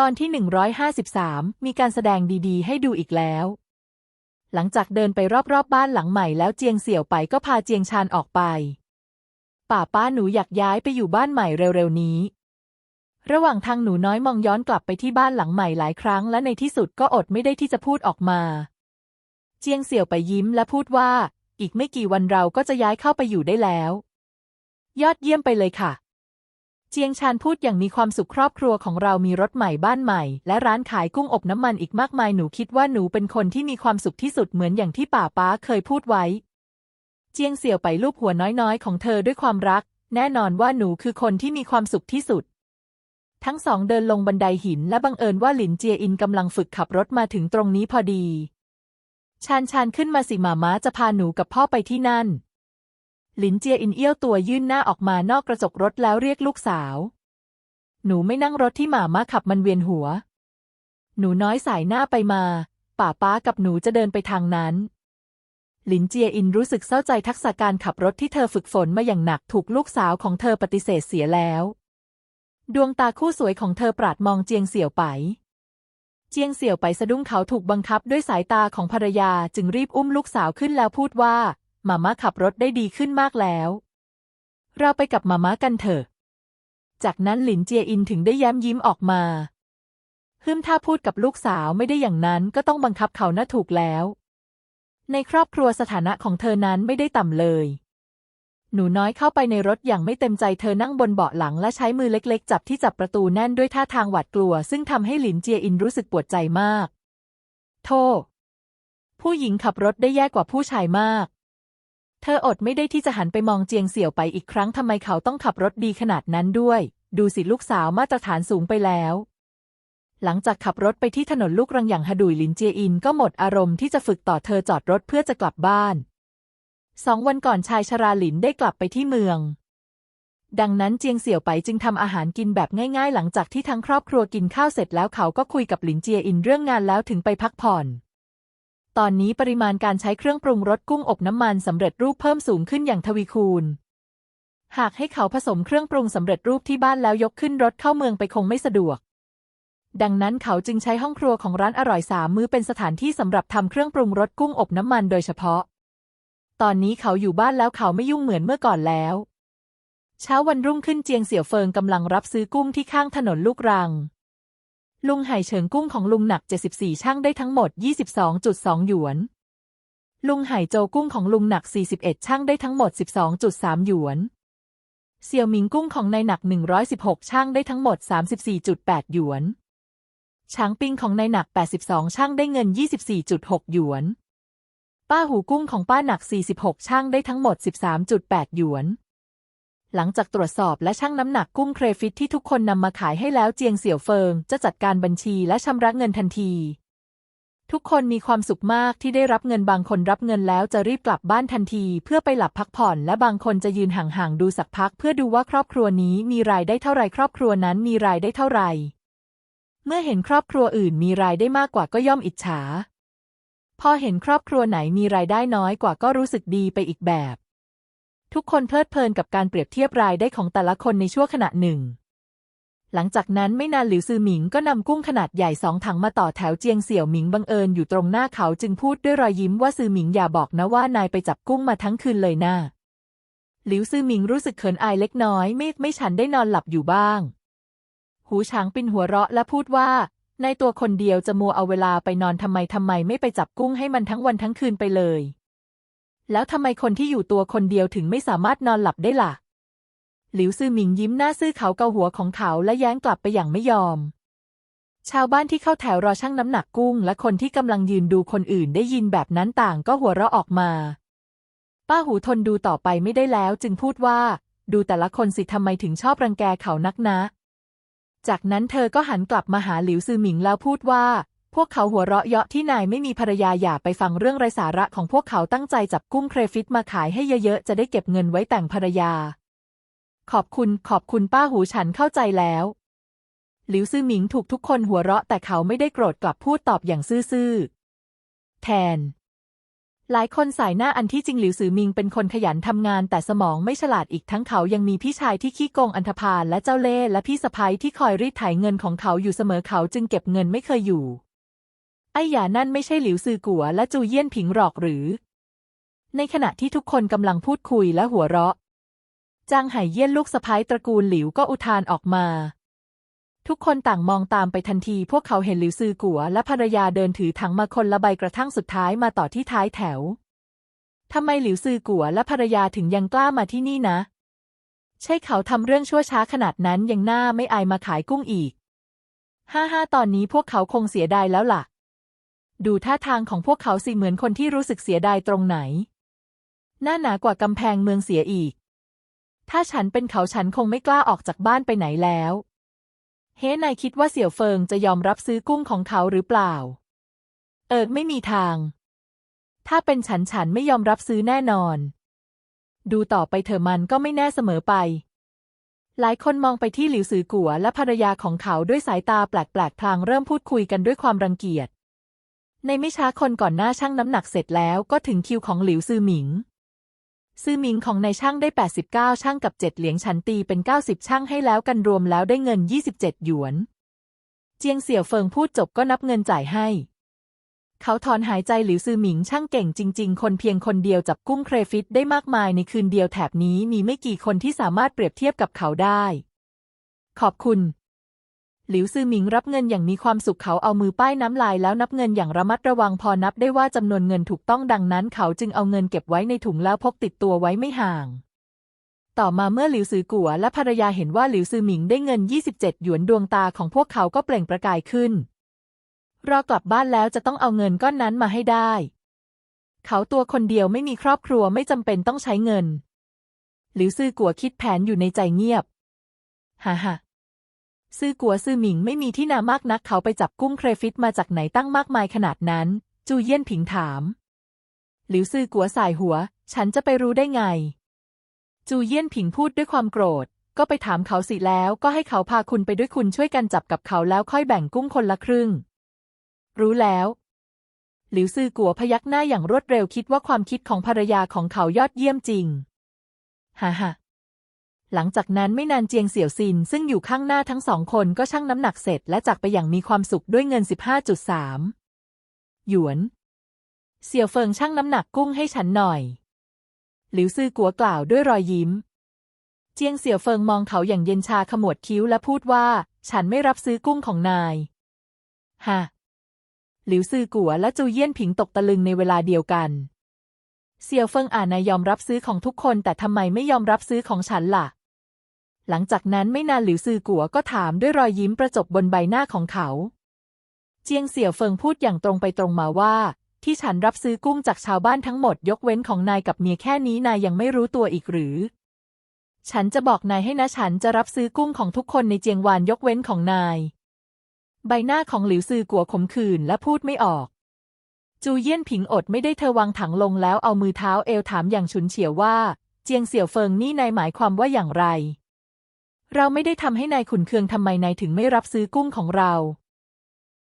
ตอนที่ 153 มีการแสดงดีๆ ให้ดูอีกแล้ว หลังจากเดินไปรอบๆบบ้านหลังใหม่แล้วเจียงเสี่ยวไปก็พาเจียงชานออกไป ป่าป้าหนูอยากย้ายไปอยู่บ้านใหม่เร็วๆนี้ ระหว่างทางหนูน้อยมองย้อนกลับไปที่บ้านหลังใหม่หลายครั้งและในที่สุดก็อดไม่ได้ที่จะพูดออกมา เจียงเสี่ยวไปยิ้มและพูดว่า อีกไม่กี่วันเราก็จะย้ายเข้าไปอยู่ได้แล้ว ยอดเยี่ยมไปเลยค่ะ เจียงชานพูดอย่างมีความสุขครอบครัวของเรามีรถใหม่บ้านใหม่ และร้านขายกุ้งอบน้ำมันอีกมากมายหนูคิดว่าหนูเป็นคนที่มีความสุขที่สุดเหมือนอย่างที่ป่าป้าเคยพูดไว้ เจียงเสี่ยวไปลูบหัวน้อยๆ ของเธอด้วยความรัก แน่นอนว่าหนูคือคนที่มีความสุขที่สุด ทั้งสองเดินลงบันไดหินและบังเอิญว่าหลินเจียอินกำลังฝึกขับรถมาถึงตรงนี้พอดี ชานชานขึ้นมาสิหมาม้าจะพาหนูกับพ่อไปที่นั่น หลินเจียอินเอี้ยวตัวยื่นหน้าออกมานอกกระจกรถแล้วเรียกลูกสาว หนูไม่นั่งรถที่หมาม้าขับมันเวียนหัว หนูน้อยสายหน้าไปมา ป่าป้ากับหนูจะเดินไปทางนั้น หลินเจียอินรู้สึกเศร้าใจทักษะการขับรถที่เธอฝึกฝนมาอย่างหนักถูกลูกสาวของเธอปฏิเสธเสียแล้ว ดวงตาคู่สวยของเธอปราดมองเจียงเสี่ยวไปเจียงเสี่ยวไปสะดุ้งเขาถูกบังคับด้วยสายตาของภรรยาจึงรีบอุ้มลูกสาวขึ้นแล้วพูดว่า มาม่าขับรถได้ดีขึ้นมากแล้ว เราไปกับมาม่ากันเถอะ จากนั้นหลินเจียอินถึงได้แย้มยิ้มออกมาฮึมถ้าพูดกับลูกสาวไม่ได้อย่างนั้นก็ต้องบังคับเขาน่าถูกแล้ว ในครอบครัวสถานะของเธอนั้นไม่ได้ต่ำเลย หนูน้อยเข้าไปในรถอย่างไม่เต็มใจเธอนั่งบนเบาะหลังและใช้มือเล็กๆ จับที่จับประตูแน่นด้วยท่าทางหวาดกลัว ซึ่งทำให้หลินเจียอินรู้สึกปวดใจมาก โทษผู้หญิงขับรถได้แย่กว่าผู้ชายมาก เธออดไม่ได้ที่จะหันไปมองเจียงเสี่ยวไปอีกครั้งทำไมเขาต้องขับรถดีขนาดนั้นด้วย ดูสิลูกสาวมาตรฐานสูงไปแล้ว หลังจากขับรถไปที่ถนนลูกรังอย่างฮดุยลินเจียอินก็หมดอารมณ์ที่จะฝึกต่อเธอจอดรถเพื่อจะกลับบ้านสองวันก่อนชายชราหลินได้กลับไปที่เมือง ดังนั้นเจียงเสี่ยวไปจึงทำอาหารกินแบบง่าย ๆ หลังจากที่ทั้งครอบครัวกินข้าวเสร็จแล้วเขาก็คุยกับหลินเจียอินเรื่องงานแล้วถึงไปพักผ่อน ตอนนี้ปริมาณการใช้เครื่องปรุงรสกุ้งอบน้ำมันสำเร็จรูปเพิ่มสูงขึ้นอย่างทวีคูณ หากให้เขาผสมเครื่องปรุงสำเร็จรูปที่บ้านแล้วยกขึ้นรถเข้าเมืองไปคงไม่สะดวก ดังนั้นเขาจึงใช้ห้องครัวของร้านอร่อยสามมื้อเป็นสถานที่สำหรับทำเครื่องปรุงรสกุ้งอบน้ำมันโดยเฉพาะ ตอนนี้เขาอยู่บ้านแล้วเขาไม่ยุ่งเหมือนเมื่อก่อนแล้ว เช้าวันรุ่งขึ้นเจียงเสี่ยวเฟิงกำลังรับซื้อกุ้งที่ข้างถนนลูกรัง ลุงไห่เฉิงกุ้งของลุงหนัก 74 ช่างได้ทั้งหมด 22.2 หยวน ลุงไห่โจกุ้งของลุงหนัก 41 ช่างได้ทั้งหมด 12.3 หยวน เสี่ยวหมิงกุ้งของนายหนัก 116 ช่างได้ทั้งหมด 34.8 หยวนช้างปิงของนายหนัก 82 ช่างได้เงิน 24.6 หยวน ป้าหูกุ้งของป้าหนัก 46 ช่างได้ทั้งหมด 13.8 หยวน หลังจากตรวจสอบและชั่งน้ำหนักกุ้งเครฟิตที่ทุกคนนำมาขายให้แล้วเจียงเสี่ยวเฟิง จะจัดการบัญชีและชำระเงินทันที ทุกคนมีความสุขมากที่ได้รับเงินบางคนรับเงินแล้วจะรีบกลับบ้านทันที เพื่อไปหลับพักผ่อนและบางคนจะยืนห่างๆดูสักพัก เพื่อดูว่าครอบครัวนี้มีรายได้เท่าไรครอบครัวนั้นมีรายได้เท่าไหร่เมื่อเห็นครอบครัวอื่นมีรายได้มากกว่าก็ย่อมอิจฉา พอเห็นครอบครัวไหนมีรายได้น้อยกว่าก็รู้สึกดีไปอีกแบบ ทุกคนเพลิดเพลินกับการเปรียบเทียบรายได้ของแต่ละคนในชั่วขณะหนึ่ง หลังจากนั้นไม่นานหลิวซือหมิงก็นำกุ้งขนาดใหญ่สองถังมาต่อแถวเจียงเสี่ยวหมิงบังเอิญอยู่ตรงหน้าเขาจึงพูดด้วยรอยยิ้มว่าซือหมิงอย่าบอกนะว่านายไปจับกุ้งมาทั้งคืนเลยนะหลิวซือหมิงรู้สึกเขินอายเล็กน้อยไม่ไม่ฉันได้นอนหลับอยู่บ้าง หูช้างปินหัวเราะและพูดว่า ในตัวคนเดียวจะมัวเอาเวลาไปนอนทำไมทำไมไม่ไปจับกุ้งให้มันทั้งวันทั้งคืนไปเลย แล้วทำไมคนที่อยู่ตัวคนเดียวถึงไม่สามารถนอนหลับได้ล่ะ หลิวซื่อหมิงยิ้มหน้าซื่อเขาเกาหัวของเขาและแย้งกลับไปอย่างไม่ยอม ชาวบ้านที่เข้าแถวรอชั่งน้ำหนักกุ้ง และคนที่กำลังยืนดูคนอื่นได้ยินแบบนั้นต่างก็หัวเราะออกมา ป้าหูทนดูต่อไปไม่ได้แล้ว จึงพูดว่า ดูแต่ละคนสิทำไมถึงชอบรังแกเขานักนะ จากนั้นเธอก็หันกลับมาหาหลิวซื่อหมิงแล้วพูดว่า พวกเขาหัวเราะเยาะที่นายไม่มีภรรยาอย่าไปฟังเรื่องไร้สาระของพวกเขาตั้งใจจับกุ้งเครฟิตมาขายให้เยอะๆ จะได้เก็บเงินไว้แต่งภรรยา ขอบคุณขอบคุณป้าหูฉันเข้าใจแล้ว หลิวซื่อหมิงถูกทุกคนหัวเราะแต่เขาไม่ได้โกรธกลับพูดตอบอย่างซื่อๆ แทน หลายคนสายหน้าอันที่จริงหลิวซือมิงเป็นคนขยันทำงานแต่สมองไม่ฉลาดอีกทั้งเขายังมีพี่ชายที่ขี้โกงอันธพาลและเจ้าเล่ห์และพี่สะพ้ยที่คอยรีดไถเงินของเขาอยู่เสมอเขาจึงเก็บเงินไม่เคยอยู่ ไอ้หยานั่นไม่ใช่หลิวซือกัวและจูเยี่ยนผิงหรอกหรือ ในขณะที่ทุกคนกำลังพูดคุยและหัวเราะ จางไห่เยี่ยนลูกสะพ้ายตระกูลหลิวก็อุทานออกมา ทุกคนต่างมองตามไปทันที พวกเขาเห็นหลิวซือกัวและภรรยาเดินถือถังมาคนละใบกระทั่งสุดท้ายมาต่อที่ท้ายแถวทำไมหลิวซือกัวและภรรยาถึงยังกล้ามาที่นี่นะ ใช่เขาทำเรื่องชั่วช้าขนาดนั้นยังหน้าไม่อายมาขายกุ้งอีกห้าห้าตอนนี้พวกเขาคงเสียดายแล้วล่ะ ดูท่าทางของพวกเขาสิเหมือนคนที่รู้สึกเสียดายตรงไหน หน้าหนากว่ากำแพงเมืองเสียอีก ถ้าฉันเป็นเขาฉันคงไม่กล้าออกจากบ้านไปไหนแล้ว เฮ้นายคิดว่าเสี่ยวเฟิงจะยอมรับซื้อกุ้งของเขาหรือเปล่า เอิกไม่มีทาง ถ้าเป็นฉันฉันไม่ยอมรับซื้อแน่นอน ดูต่อไปเถอะมันก็ไม่แน่เสมอไป หลายคนมองไปที่หลิวซือกัวและภรรยาของเขาด้วยสายตาแปลกๆพลางเริ่มพูดคุยกันด้วยความรังเกียจ ในไม่ช้าคนก่อนหน้าชั่งน้ำหนักเสร็จแล้วก็ถึงคิวของหลิวซือหมิง ซือหมิงของนายช่างได้ 89 ช่างกับเจ็ดเหลียงฉันตีเป็น 90 ช่างให้แล้วกันรวมแล้วได้เงิน 27 หยวน เจียงเสี่ยวเฟิงพูดจบก็นับเงินจ่ายให้ เขาถอนหายใจหลิวซือหมิงช่างเก่งจริง ๆ คนเพียงคนเดียวจับกุ้งเครฟิตได้มากมายในคืนเดียวแถบนี้มีไม่กี่คนที่สามารถเปรียบเทียบกับเขาได้ ขอบคุณ หลิวซือหมิงรับเงินอย่างมีความสุขเขาเอามือป้ายน้ำลายแล้วนับเงินอย่างระมัดระวังพอนับได้ว่าจำนวนเงินถูกต้องดังนั้น เขาจึงเอาเงินเก็บไว้ในถุงแล้วพกติดตัวไว้ไม่ห่าง ต่อมาเมื่อหลิวซือกัวและภรรยาเห็นว่าหลิวซือหมิงได้เงิน 27 หยวนดวงตาของพวกเขาก็เปล่งประกายขึ้น รอกลับบ้านแล้วจะต้องเอาเงินก้อนนั้นมาให้ได้ เขาตัวคนเดียวไม่มีครอบครัวไม่จำเป็นต้องใช้เงิน หลิวซือกัวคิดแผนอยู่ในใจเงียบ ฮ่าฮ่า ซื่อกัวซื่อหมิงไม่มีที่นามากนักเขาไปจับกุ้งเครฟิตมาจากไหนตั้งมากมายขนาดนั้น จูเยี่ยนผิงถาม หลิวซื่อกัวสายหัว ฉันจะไปรู้ได้ไง จูเยี่ยนผิงพูดด้วยความโกรธ ก็ไปถามเขาสิแล้วก็ให้เขาพาคุณไปด้วยคุณช่วยกันจับกับเขาแล้วค่อยแบ่งกุ้งคนละครึ่ง รู้แล้วหลิวซื่อกัวพยักหน้าอย่างรวดเร็วคิดว่าความคิดของภรรยาของเขายอดเยี่ยมจริง ฮ่าฮ่า หลังจากนั้นไม่นานเจียงเสี่ยวซิน ซึ่งอยู่ข้างหน้าทั้งสองคนก็ชั่งน้ำหนักเสร็จและจากไปอย่างมีความสุขด้วยเงิน 15.3 หยวน เสี่ยวเฟิงชั่งน้ำหนักกุ้งให้ฉันหน่อย หลิวซื่อกัวกล่าวด้วยรอยยิ้ม เจียงเสี่ยวเฟิงมองเขาอย่างเย็นชาขมวดคิ้วและพูดว่า ฉันไม่รับซื้อกุ้งของนายฮะหลิวซื่อกัวและจูเยี่ยนผิงตกตะลึงในเวลาเดียวกัน เสี่ยวเฟิงอ่านนายยอมรับซื้อของทุกคนแต่ทำไมไม่ยอมรับซื้อของฉันล่ะ หลังจากนั้นไม่นานหลิวซือกัวก็ถามด้วยรอยยิ้มประจบบนใบหน้าของเขา เจียงเสี่ยวเฟิงพูดอย่างตรงไปตรงมาว่า ที่ฉันรับซื้อกุ้งจากชาวบ้านทั้งหมดยกเว้นของนายกับเมียแค่นี้นายยังไม่รู้ตัวอีกหรือ ฉันจะบอกนายให้นะฉันจะรับซื้อกุ้งของทุกคนในเจียงวานยกเว้นของนาย ใบหน้าของหลิวซือกัวขมขื่นและพูดไม่ออก จูเยี่ยนผิงอดไม่ได้เธอวางถังลงแล้วเอามือเท้าเอวถามอย่างฉุนเฉียวว่า เจียงเสี่ยวเฟิงนี่นายหมายความว่าอย่างไร เราไม่ได้ทำให้นายขุนเคืองทำไมนายถึงไม่รับซื้อกุ้งของเรา